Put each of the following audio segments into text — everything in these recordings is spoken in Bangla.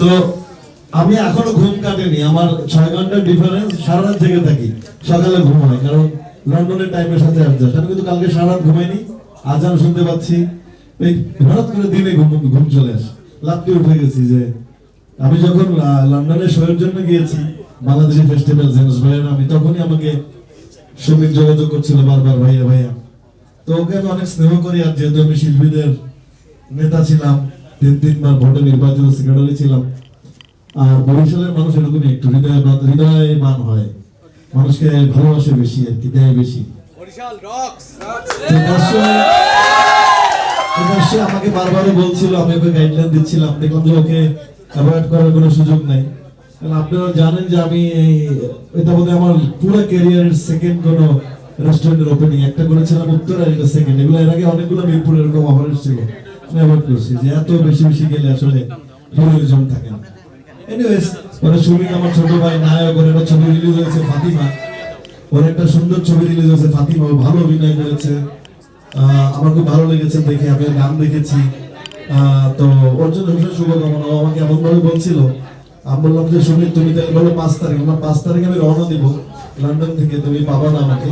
তো আমি এখনও ঘুম কাটেনি। আমার ছয় ঘণ্টার ডিফারেন্স সারা রাত জেগে থাকি। সকালে ঘুম হয়, কারণ লন্ডনের টাইমের সাথে অ্যাডজাস্ট আমি কিন্তু কালকে সারা রাত ঘুমাইনি, আজান শুনতে পাচ্ছি। এই হঠাৎ করে দিনে ঘুম ঘুম চলে আসে। লাপটি উঠে গেছি যে আমি যখন লন্ডনে শোয়ের জন্য গিয়েছি, বাংলাদেশি ফেস্টিভ্যাল জেমস ভাইয়ের আমি তখনই আমাকে সুমিত যোগাযোগ করছিল বারবার, ভাইয়া ভাইয়া। তো ওকে আমি অনেক স্নেহ করি, আর যেহেতু আমি শিল্পীদের নেতা ছিলাম তিন তিনবার ভোটে নির্বাচিত সেক্রেটারি ছিলাম। আর বরিশালের মানুষ এরকমই একটু হৃদয় হৃদয় মান হয়। মানুষকে ভালোবাসে বেশি আর কি দেয় বেশি। আমাকে বারবারই বলছিল আমি ওকে গাইডলাইন দিচ্ছিলাম। দেখলাম যে ওকে অ্যাভয়েড করার কোনো সুযোগ নাই। কারণ আপনারা জানেন যে আমি এটা আমার পুরো ক্যারিয়ারের সেকেন্ড কোন রেস্টুরেন্টের ওপেনিং একটা করেছিলাম উত্তর এটা সেকেন্ড এগুলো এর আগে অনেকগুলো মিরপুর এরকম অফার ছিল আমি করছি যে এত বেশি বেশি গেলে আসলে হিরোইজম থাকে না। এনিওয়েজ পরে সুমিত আমার ছোট ভাই নায়ক, ওর একটা ছবি রিলিজ হয়েছে ফাতিমা। ওর একটা সুন্দর ছবি রিলিজ হয়েছে ফাতিমা ভালো অভিনয় করেছে। আমার খুব ভালো লেগেছে দেখে, আমি গান দেখেছি। তো ওর জন্য ভীষণ শুভকামনা। ও আমাকে এমন ভাবে বলছিল, আমি বললাম যে, সুমিত, তুমি তাহলে বলো পাঁচ তারিখ, আমার পাঁচ তারিখে আমি রওনা দিব লন্ডন থেকে, তুমি পাবা না আমাকে।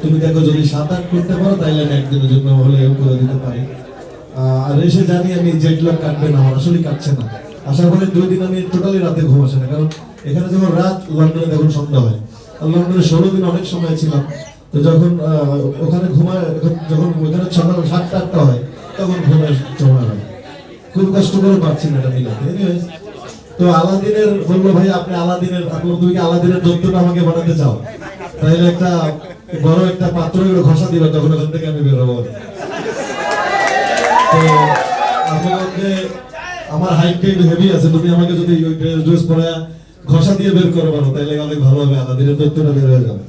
তুমি দেখো যদি সাত আট করতে পারো তাইলে আমি একদিনের জন্য হলে করে দিতে পারি। আর জানি আমি জেট লাগ কাটবে না, আমার আসলে কাটছে না। আসার পরে দুই দিন আমি টোটালি রাতে ঘুম আসে না, কারণ এখানে যখন রাত লন্ডনে তখন সন্ধ্যা হয়। লন্ডনে ষোলো দিন অনেক সময় ছিলাম, তো যখন ওখানে ঘুমায়, যখন ওখানে সকাল সাতটা, আটটা হয়, তখন ঘুমের সময় হয়। খুব কষ্ট করে পারছি না তো আলাদিনের বলল, ভাই, আপনি আলাদিনের, আপনি তুমি কি আলাদিনের দত্তটা আমাকে বানাতে চাও? তাহলে একটা বড় একটা পাত্র ঘষা দিবে তখন ওখান থেকে আমি বেরোবো আমার একটু হেভি আছে। তুমি আমাকে যদি ওই ড্রেস ড্রেস পরে ঘষা দিয়ে বের পারো তাহলে অনেক ভালো হবে। দত্তটা বের হয়ে যাবে।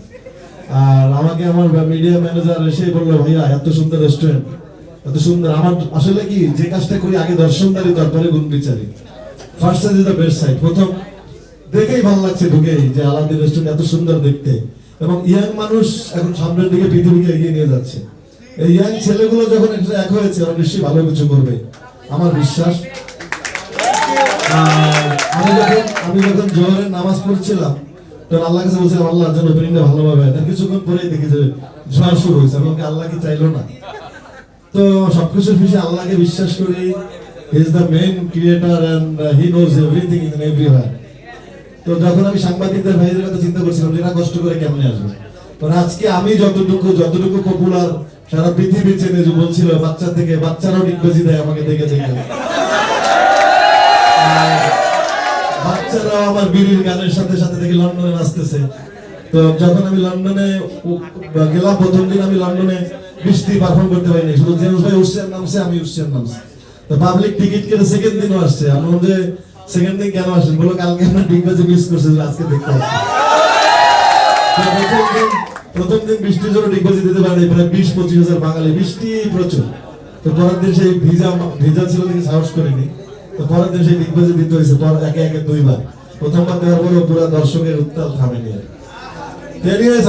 আর আমাকে আমার মিডিয়া ম্যানেজার এসে বলল, ভাইয়া, এত সুন্দর রেস্টুরেন্ট এত সুন্দর। আমার আসলে কি, যে কাজটা করি, আগে দর্শনদারি, তারপরে গুণ বিচারি। ফার্স্ট সাইজ বেস্ট সাইড প্রথম দেখেই ভালো লাগছে, ঢুকেই যে আলাদিন রেস্টুরেন্ট এত সুন্দর দেখতে। এবং ইয়াং মানুষ এখন সামনের দিকে পৃথিবীকে এগিয়ে নিয়ে যাচ্ছে। এই ইয়াং ছেলেগুলো যখন এক হয়েছে ওরা নিশ্চয়ই ভালো কিছু করবে। আমার বিশ্বাস। আমি যখন আমি যখন জোহরের নামাজ পড়ছিলাম তখন আল্লাহ কাছে বলছিলাম আল্লাহ যেন ভালোভাবে হয় কিছুক্ষণ পরেই দেখি যে ঝড় শুরু হয়েছে। আমি বললাম, আল্লাহ কি চাইলো না? তো আল্লাহকে বিশ্বাস করি। Is the main creator and he knows everything in everywhere তো যখন আমি সাংবাদিকদের ভাইদের কথা চিন্তা করছিলাম কষ্ট করে কেমনে আসবে? তো আজকে আমি যতটুকু যতটুকু পপুলার সারা পৃথিবী চেনে যে বলছিল, বাচ্চা থেকে বাচ্চারাও ডিগবাজি দেয় আমাকে দেখে দেখে। বাচ্চারাও আমার বিড়ির গানের সাথে সাথে দেখি লন্ডনে নাচতেছে। তো যখন আমি লন্ডনে গেলাম, প্রথম দিন আমি লন্ডনে বৃষ্টি পারফর্ম করতে পারিনি। শুধু জেমস ভাই উঠছেন নামছে, আমি উঠছেন নামছে। তো পাবলিক টিকিট কেটে সেকেন্ড দিনও আসছে। আমি যে সেকেন্ড দিন কেন আসেন? বলো কালকে আমরা ডিগবাজি মিস করছে, আজকে দেখতে আসছি প্রথম দিন বৃষ্টির জন্য ডিগবাজি দিতে পারিনি, প্রায় বিশ, পঁচিশ হাজার বাঙালি। বৃষ্টি প্রচুর। তো পরের দিন সেই ভিজা ভিজা ছিল দেখে সাহস করিনি। তো পরের দিন সেই ডিগবাজি দিতে হয়েছে, পর একে একে দুইবার। প্রথমবার দেওয়ার পরে পুরো দর্শকের উত্তাল থামেনি আর।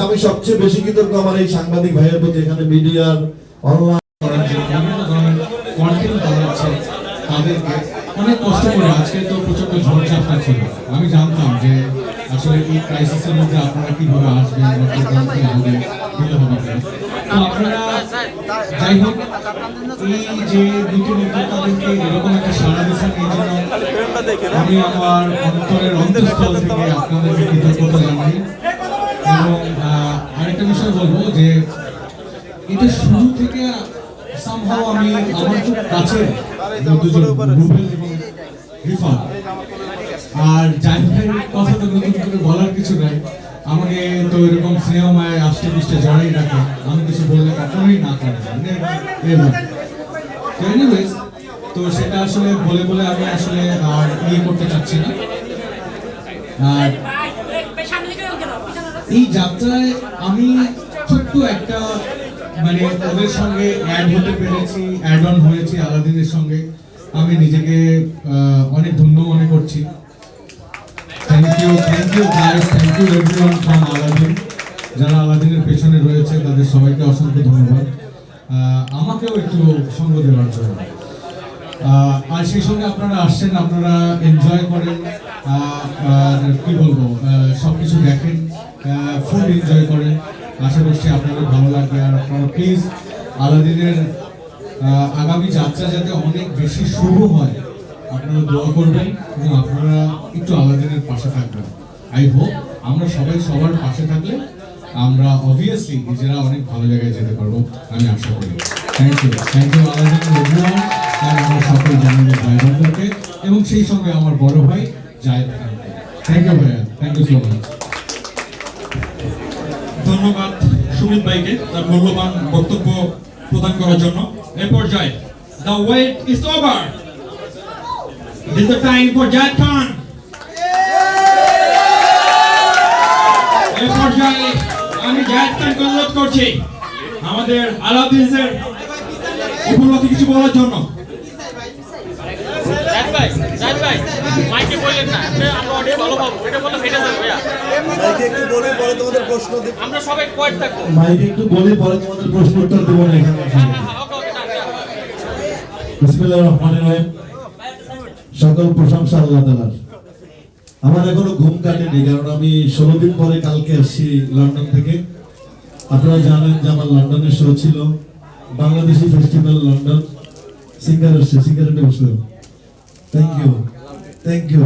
আমি সবচেয়ে বেশি কৃতজ্ঞ আমার এই সাংবাদিক ভাইয়ের প্রতি, এখানে মিডিয়ার অনলাইন অনেক কষ্ট করে আজকে তো প্রচণ্ড ঝড়ঝাপটা ছিল। আমি জানতাম যে আসলে এই ক্রাইসিসের মধ্যে আপনারা কীভাবে আসবেন আপনারা যাই হোক এই যে দুটি উদ্যোক্তাদেরকে এরকম একটা জন্য আমি আমার অন্তরের অন্তঃস্থল থেকে আপনাদেরকে কৃতজ্ঞতা জানাই। এবং আরেকটা বিষয় বলব যে এটা শুরু থেকে সামহাও আমি আমার খুব কাছে দুজন রুবেল এবং রিফাত আর জাহিদের কথা তো নতুন করে বলার কিছু নাই। আমাকে তো এরকম স্নেহ স্নেহমায় আষ্টে পৃষ্ঠে জড়াই রাখে আমি কিছু বললে কখনোই না করে তো সেটা আসলে বলে বলে আমি আসলে আর ইয়ে করতে চাচ্ছি না। আর এই যাত্রায় আমি ছোট্ট একটা মানে ওদের সঙ্গে অ্যাড হতে পেরেছি অ্যাড অন হয়েছি আলাদিনের সঙ্গে। আমি নিজেকে অনেক ধন্য মনে করছি। Thank you thank you guys thank you everyone from Aladdin যারা আলাদিনের পেছনে রয়েছে তাদের সবাইকে অসংখ্য ধন্যবাদ। আমাকেও একটু সঙ্গ দেওয়ার জন্য। আর সেই সঙ্গে আপনারা আসছেন আপনারা এনজয় করেন। কি বলব আহ, সবকিছু দেখেন। ফুল এনজয় করেন। আশা করছি আপনাদের ভালো লাগবে। আর আপনারা প্লিজ আলাদিনের আগামী যাত্রা যাতে অনেক বেশি শুভ হয় আপনারা দোয়া করবেন এবং আপনারা একটু আলাদিনের পাশে থাকবেন। আই হোপ আমরা সবাই সবার পাশে থাকলে আমরা অবভিয়াসলি নিজেরা অনেক ভালো জায়গায় যেতে পারব, আমি আশা করি। Thank you thank you Aladdin আমার সকল জানানো ভাই বোনদেরকে এবং সেই সঙ্গে আমার বড় ভাই জায়দ খানকে থ্যাংক ইউ ভাইয়া। থ্যাংক ইউ সো মাচ ধন্যবাদ সুমিত ভাইকে তার মূল্যবান বক্তব্য প্রদান করার জন্য। এ পর্যায়ে the wait is over time for Zayed Khan এ পর্যায়ে আমি খানকে অনুরোধ করছি আমাদের আলাদিনের উপলক্ষে কিছু বলার জন্য। জাহিদ ভাই জাহিদ ভাই মাইকে বললেন না আমরা সবাই কোয়াইট থাকব মাইকে একটু বলে পরে তোমাদের প্রশ্ন উত্তর দেবো না এখানে। হ্যাঁ হ্যাঁ হ্যাঁ ওকে ওকে ডাক বিসমিল্লাহির রহমানির রহিম। সকল প্রশংসা আল্লাহ তালার। আমার এখনও ঘুম কাটেনি, কারণ আমি ষোলো দিন পরে কালকে আসছি লন্ডন থেকে। আপনারা জানেন যে আমার লন্ডনের শো ছিল বাংলাদেশি ফেস্টিভ্যাল লন্ডন। সিঙ্গার আসছে সিঙ্গারের বসল থ্যাংক ইউ থ্যাংক ইউ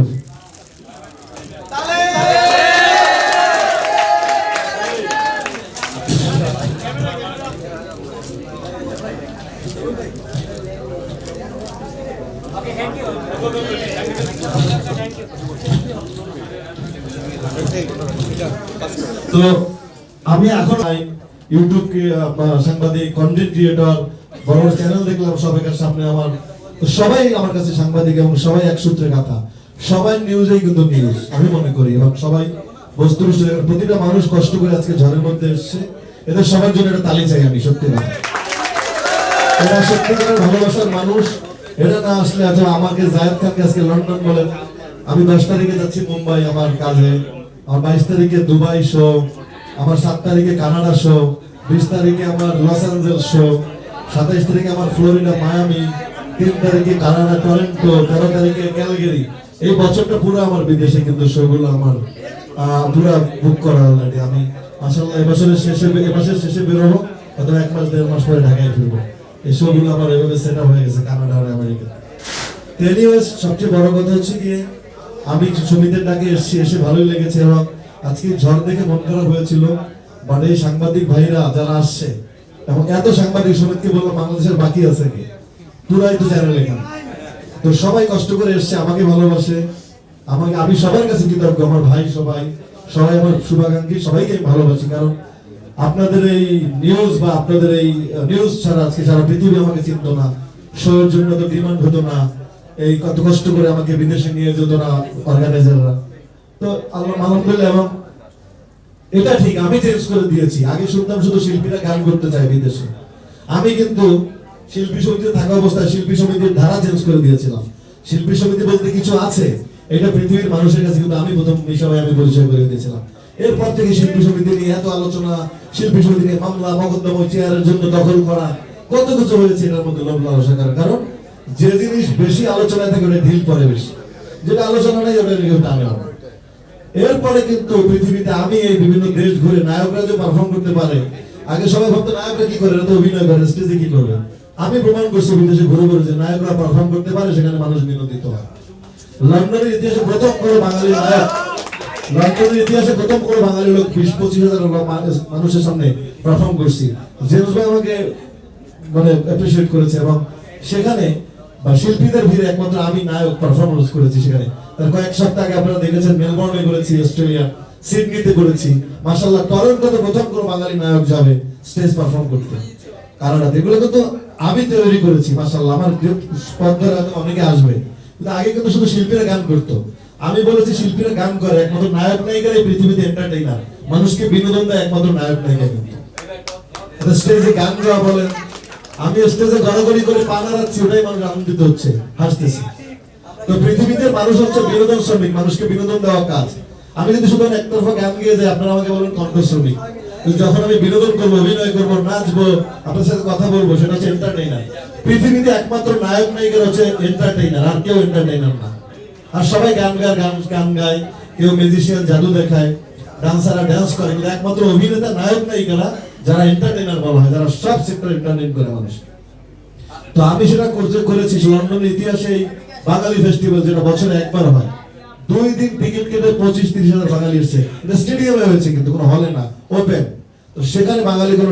তো আমি এখন ইউটিউব সাংবাদিক কন্টেন্ট ক্রিয়েটর বড় বড় চ্যানেল দেখলাম সামনে আমার। সবাই আমার কাছে সাংবাদিক এবং সবাই এক সূত্রে কথা। সবাই নিউজেই কিন্তু নিউজ আমি মনে করি। এবং সবাই বস্তুনিষ্ঠ প্রতিটা মানুষ কষ্ট করে আজকে ঝড়ের মধ্যে এসছে। এদের সবার জন্য একটা তালি চাই আমি, সত্যি এরা ভালোবাসার মানুষ। এটা না আসলে আচ্ছা আমাকে জায়েদ খানকে আজকে লন্ডন বলেন আমি দশ তারিখে যাচ্ছি মুম্বাই আমার কাজে। আমার বাইশ তারিখে দুবাই শো আমার সাত তারিখে কানাডা শো বিশ তারিখে আমার লস অ্যাঞ্জেলস শো সাতাইশ তারিখে আমার ফ্লোরিডা, মায়ামি, তিন তারিখে কানাডা, টরেন্টো, তেরো তারিখে ক্যালগেরি। এই বছরটা পুরো আমার বিদেশে কিন্তু শোগুলো আমার পুরো বুক করা অলরেডি আমি আসলে এবছরের শেষে এবছরের শেষে বেরোবো, অথবা এক মাস, দেড় মাস পরে ঢাকায় ফিরবো। এই শোগুলো আমার এভাবে সেট আপ হয়ে গেছে কানাডা আর আমেরিকা। সবচেয়ে বড় কথা হচ্ছে গিয়ে আমি সমিতির ডাকে এসেছি, এসে ভালোই লেগেছে এবং আজকে ঝড় দেখে মন খারাপ হয়েছিল। এই সাংবাদিক ভাইরা যারা আসছে, এবং এত সাংবাদিক সমিতিকে বললাম বাংলাদেশের বাকি আছে কি? পুরাই তো চ্যানেল এখানে। তো সবাই কষ্ট করে এসছে, আমাকে ভালোবাসে। আমাকে, আমি সবার কাছে কৃতজ্ঞ, আমার ভাই সবাই। সবাই আমার শুভাকাঙ্ক্ষী, সবাইকে আমি ভালোবাসি, কারণ আপনাদের এই নিউজ বা আপনাদের এই নিউজ ছাড়া আজকে সারা পৃথিবী আমাকে চিনতো না। শোয়ের জন্য তো ডিমান্ড হতো না। এই কত কষ্ট করে আমাকে বিদেশে নিয়ে যেত না অর্গানাইজাররা তো আল্লাহ আলহামদুলিল্লাহ এবং এটা ঠিক, আমি চেঞ্জ করে দিয়েছি। আগে শুনতাম শুধু শিল্পীরা গান করতে চায় বিদেশে। আমি কিন্তু শিল্পী সমিতিতে থাকা অবস্থায় শিল্পী সমিতির ধারা চেঞ্জ করে দিয়েছিলাম। শিল্পী সমিতি বলতে কিছু আছে, এটা পৃথিবীর মানুষের কাছে কিন্তু আমি প্রথম সময় আমি পরিচয় করে দিয়েছিলাম। এরপর থেকে শিল্পী সমিতি নিয়ে এত আলোচনা, শিল্পী সমিতি নিয়ে মামলা, মকদ্দমা, চেয়ারের জন্য দখল করা, কত কিছু হয়েছে এটার মধ্যে লোভ লালসা কারণ? যে জিনিস বেশি আলোচনায় থাকে ওটা ঢিল পড়ে বেশি। যেটা আলোচনা নেই, ওটা কেউ টানে এরপরে কিন্তু পৃথিবীতে আমি এই বিভিন্ন দেশ ঘুরে নায়করা যে পারফর্ম করতে পারে, আগে সবাই ভাবতো নায়করা কি করে তো অভিনয় করে স্টেজে কি করবে? আমি প্রমাণ করছি বিদেশে ঘুরে ঘুরে যে নায়করা পারফর্ম করতে পারে, সেখানে মানুষ বিনোদিত হয়। লন্ডনের ইতিহাসে প্রথম করে বাঙালি নায়ক, লন্ডনের ইতিহাসে প্রথম করে বাঙালি লোক বিশ, পঁচিশ হাজার মানুষের সামনে পারফর্ম করছি। জেমস ভাই আমাকে মানে অ্যাপ্রিসিয়েট করেছে এবং সেখানে বা শিল্পীদের ভিড়ে একমাত্র আমি নায়ক পারফরমেন্স করেছি সেখানে। তার কয়েক সপ্তাহ আগে আপনারা দেখেছেন মেলবোর্নে করেছি, অস্ট্রেলিয়া, সিডনিতে করেছি। মাশাআল্লাহ টরন্টোতে প্রথম কোনো বাঙালি নায়ক যাবে স্টেজ পারফর্ম করতে। কানাডাতে এগুলো কিন্তু আমি তৈরি করেছি, মাশাআল্লাহ, আমার অনেকে আসবে। কিন্তু আগে কিন্তু শুধু শিল্পীরা গান করতো। আমি বলেছি শিল্পীরা গান করে, একমাত্র নায়ক নায়িকার এই পৃথিবীতে এন্টারটেইনার মানুষকে বিনোদন দেয়, একমাত্র নায়ক নায়িকা কিন্তু। স্টেজে গান গাওয়া বলেন আমি স্টেজে গড়াগড়ি করে পা নাড়াচ্ছি, ওটাই মানুষ আনন্দিত হচ্ছে, হাসতেছি। তো পৃথিবীতে মানুষ হচ্ছে বিনোদন শ্রমিক, মানুষকে বিনোদন দেওয়া কাজ। আমি যদি শুধু একতরফা গান গিয়ে যাই, আপনারা আমাকে বলেন কণ্ঠ শ্রমিক। যখন আমি বিনোদন করব, অভিনয় করব, নাচবো আপনার সাথে কথা বলব, সেটা হচ্ছে এন্টারটেইনার পৃথিবীতে একমাত্র নায়ক নায়িকার হচ্ছে এন্টারটেইনার আর কেউ এন্টারটেইনার না। আর সবাই গান গায়, গান গান গায়, কেউ মিউজিশিয়ান জাদু দেখায় ডান্সাররা ডান্স করে, কিন্তু একমাত্র অভিনেতা, নায়ক, নায়িকারা যারা এন্টারটেনার বলা হয়, যারা সব সেক্টর এন্টারটেন করে মানুষ তো আমি সেটা করতে করেছি লন্ডনের ইতিহাসে বাঙালি ফেস্টিভ্যাল যেটা বছরে একবার হয়। দুই দিন টিকিট কেটে পঁচিশ তিরিশ হাজার বাঙালি এসছে স্টেডিয়ামে হয়েছে কিন্তু, কোনো হলে না ওপেন তো সেখানে বাঙালি কোনো